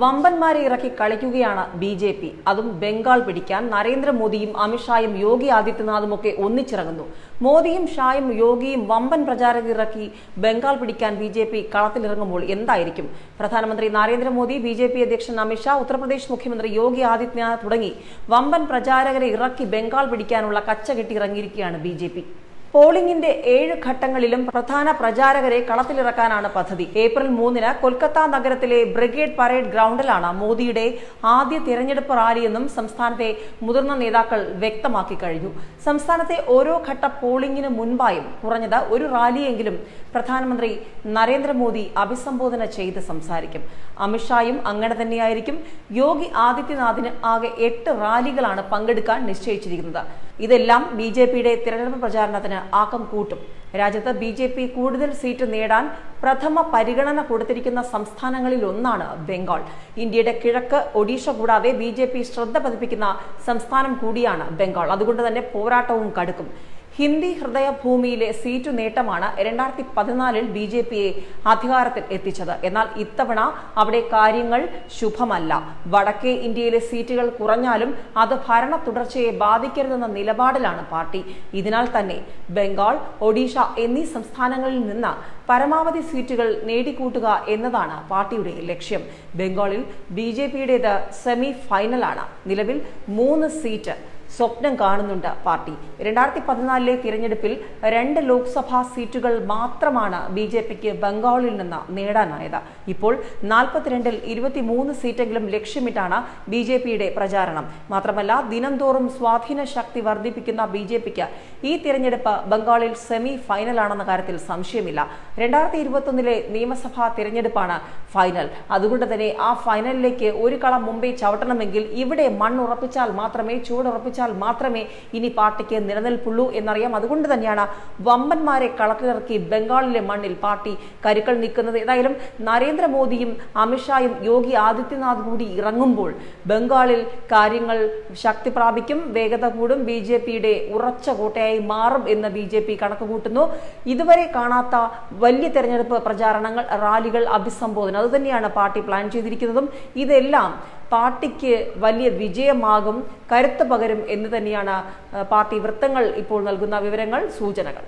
വമ്പന്മാരെ ഇറക്കി കളിക്കുകയാണ് B J P. അതും ബംഗാൾ പിടിക്കാൻ നരേന്ദ്രമോദിയും അമിത്ഷായും യോഗി ആദിത്യനാഥും ഒക്കെ ഒന്നിച്ചിറങ്ങുന്നു. മോദിയും ഷായും യോഗിയും വമ്പൻ പ്രചാരകർ ഇറക്കി ബംഗാൾ പിടിക്കാൻ ബി ജെ പി കളത്തിലിറങ്ങുമ്പോൾ എന്തായിരിക്കും? പ്രധാനമന്ത്രി നരേന്ദ്രമോദി ബി ജെ പി അധ്യക്ഷൻ അമിത്ഷാ ഉത്തർപ്രദേശ് മുഖ്യമന്ത്രി യോഗി ആദിത്യനാഥ് തുടങ്ങി വമ്പൻ പ്രചാരകരെ ഇറക്കി ബംഗാൾ പിടിക്കാനുള്ള കച്ച കെട്ടി ഇറങ്ങിയിരിക്കുകയാണ് ബി ജെ പി. പോളിംഗിന്റെ ഏഴ് ഘട്ടങ്ങളിലും പ്രധാന പ്രചാരകരെ കളത്തിലിറക്കാനാണ് പദ്ധതി. ഏപ്രിൽ മൂന്നിന് കൊൽക്കത്ത നഗരത്തിലെ ബ്രിഗേഡ് പരേഡ് ഗ്രൗണ്ടിലാണ് മോദിയുടെ ആദ്യ തിരഞ്ഞെടുപ്പ് റാലിയെന്നും സംസ്ഥാനത്തെ മുതിർന്ന നേതാക്കൾ വ്യക്തമാക്കി കഴിഞ്ഞു. സംസ്ഥാനത്തെ ഓരോ ഘട്ട പോളിംഗിന് മുൻപായും കുറഞ്ഞത് ഒരു റാലിയെങ്കിലും പ്രധാനമന്ത്രി നരേന്ദ്രമോദി അഭിസംബോധന ചെയ്ത് സംസാരിക്കും. അമിത്ഷായും അങ്ങനെ തന്നെയായിരിക്കും. യോഗി ആദിത്യനാഥിന് ആകെ എട്ട് റാലികളാണ് പങ്കെടുക്കാൻ നിശ്ചയിച്ചിരിക്കുന്നത്. ഇതെല്ലാം ബി ജെ പിയുടെ തിരഞ്ഞെടുപ്പ് പ്രചാരണത്തിന് ആക്കം കൂട്ടും. രാജ്യത്ത് ബി ജെ പി കൂടുതൽ സീറ്റ് നേടാൻ പ്രഥമ പരിഗണന കൊടുത്തിരിക്കുന്ന സംസ്ഥാനങ്ങളിൽ ഒന്നാണ് ബംഗാൾ. ഇന്ത്യയുടെ കിഴക്ക് ഒഡീഷ കൂടാതെ ബി ജെ പി ശ്രദ്ധ പതിപ്പിക്കുന്ന സംസ്ഥാനം കൂടിയാണ് ബംഗാൾ. അതുകൊണ്ട് തന്നെ പോരാട്ടവും കടുക്കും. ഹിന്ദി ഹൃദയഭൂമിയിലെ സീറ്റു നേട്ടമാണ് രണ്ടായിരത്തി പതിനാലിൽ ബി ജെ പിയെ അധികാരത്തിൽ എത്തിച്ചത്. എന്നാൽ ഇത്തവണ അവിടെ കാര്യങ്ങൾ ശുഭമല്ല. വടക്കേ ഇന്ത്യയിലെ സീറ്റുകൾ കുറഞ്ഞാലും അത് ഭരണ തുടർച്ചയെ ബാധിക്കരുതെന്ന നിലപാടിലാണ് പാർട്ടി. ഇതിനാൽ തന്നെ ബംഗാൾ ഒഡീഷ എന്നീ സംസ്ഥാനങ്ങളിൽ നിന്ന് പരമാവധി സീറ്റുകൾ നേടിക്കൂട്ടുക എന്നതാണ് പാർട്ടിയുടെ ലക്ഷ്യം. ബംഗാളിൽ ബി ജെ പിയുടേത് സെമി ഫൈനലാണ്. നിലവിൽ മൂന്ന് സീറ്റ് സ്വപ്നം കാണുന്നുണ്ട് പാർട്ടി. രണ്ടായിരത്തി പതിനാലിലെ തിരഞ്ഞെടുപ്പിൽ രണ്ട് ലോക്സഭാ സീറ്റുകൾ മാത്രമാണ് ബി ജെ പിക്ക് ബംഗാളിൽ നിന്ന് നേടാനായത്. ഇപ്പോൾ നാൽപ്പത്തിരണ്ടിൽ ഇരുപത്തിമൂന്ന് സീറ്റെങ്കിലും ലക്ഷ്യമിട്ടാണ് ബി ജെ പിയുടെ പ്രചാരണം. മാത്രമല്ല ദിനംതോറും സ്വാധീന ശക്തി വർദ്ധിപ്പിക്കുന്ന ബി ജെ പിക്ക് ഈ തിരഞ്ഞെടുപ്പ് ബംഗാളിൽ സെമി ഫൈനലാണെന്ന കാര്യത്തിൽ സംശയമില്ല. രണ്ടായിരത്തി ഇരുപത്തൊന്നിലെ നിയമസഭാ തിരഞ്ഞെടുപ്പാണ് ഫൈനൽ. അതുകൊണ്ട് തന്നെ ആ ഫൈനലിലേക്ക് ഒരു കളം മുമ്പേ ചവിട്ടണമെങ്കിൽ ഇവിടെ മണ്ണുറപ്പിച്ചാൽ മാത്രമേ ചൂടുറപ്പിച്ചാൽ മാത്രമേ ഇനി പാർട്ടിക്ക് നിലനിൽപ്പുള്ളൂ എന്നറിയാം. അതുകൊണ്ട് തന്നെയാണ് വമ്പന്മാരെ കളത്തിലിറക്കി ബംഗാളിലെ മണ്ണിൽ പാർട്ടി കരുക്കൾ നിൽക്കുന്നത് ഏതായാലും നരേന്ദ്രമോദിയും അമിത്ഷായും യോഗി ആദിത്യനാഥ് കൂടി ഇറങ്ങുമ്പോൾ ബംഗാളിൽ കാര്യങ്ങൾ ശക്തി പ്രാപിക്കും വേഗത കൂടും ബി ജെ പിയുടെ ഉറച്ച കോട്ടയായി മാറും എന്ന് ബി ജെ പി കണക്കുകൂട്ടുന്നു. ഇതുവരെ കാണാത്ത വലിയ തെരഞ്ഞെടുപ്പ് പ്രചാരണങ്ങൾ റാലികൾ അഭിസംബോധന അതുതന്നെയാണ് പാർട്ടി പ്ലാൻ ചെയ്തിരിക്കുന്നതും. ഇതെല്ലാം പാർട്ടിക്ക് വലിയ വിജയമാകും കരുത്ത് പകരും എന്ന് തന്നെയാണ് പാർട്ടി വൃത്തങ്ങൾ ഇപ്പോൾ നൽകുന്ന വിവരങ്ങൾ സൂചനകൾ.